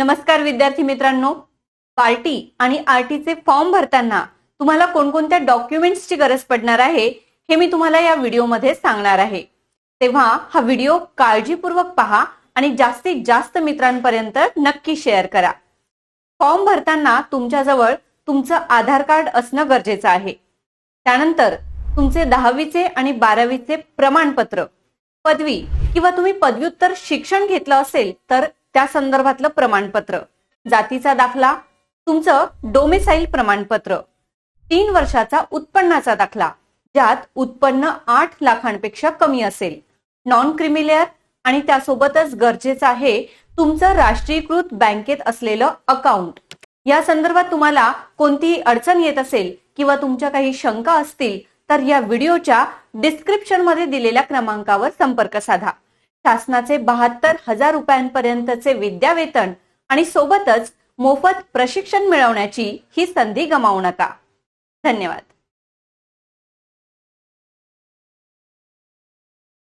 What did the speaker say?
नमस्कार विद्यार्थी मित्रांनो. पार्टी आणि आरटीचे फॉर्म भरताना तुम्हाला कोणकोणत्या डॉक्युमेंट्सची गरज पडणार आहे हे मी तुम्हाला या व्हिडिओमध्ये सांगणार आहे. तेव्हा हा व्हिडिओ काळजीपूर्वक पहा आणि जास्तीत जास्त मित्रांपर्यंत नक्की शेअर करा. फॉर्म भरताना तुमच्याजवळ तुमचं आधार कार्ड असणं गरजेचं आहे. त्यानंतर तुमचे दहावीचे आणि बारावीचे प्रमाणपत्र पदवी किंवा तुम्ही पदव्युत्तर शिक्षण घेतलं असेल तर त्या संदर्भातलं प्रमाणपत्र. जातीचा दाखला तुमचं डोमेसाईल प्रमाणपत्र. तीन वर्षाचा उत्पन्नाचा दाखला ज्यात उत्पन्न आठ लाखांपेक्षा कमी असेल. नॉन क्रिमिलेअर आणि त्यासोबतच गरजेचं आहे तुमचं राष्ट्रीयकृत बँकेत असलेलं अकाउंट या संदर्भात तुम्हाला कोणतीही अडचण येत असेल किंवा तुमच्या काही शंका असतील तर या व्हिडिओच्या डिस्क्रिप्शनमध्ये दिलेल्या क्रमांकावर संपर्क साधा. शासनाचे बहात्तर हजार रुपयांपर्यंतचे विद्यावेतन आणि सोबतच मोफत प्रशिक्षण मिळवण्याची ही संधी गमावू नका. धन्यवाद.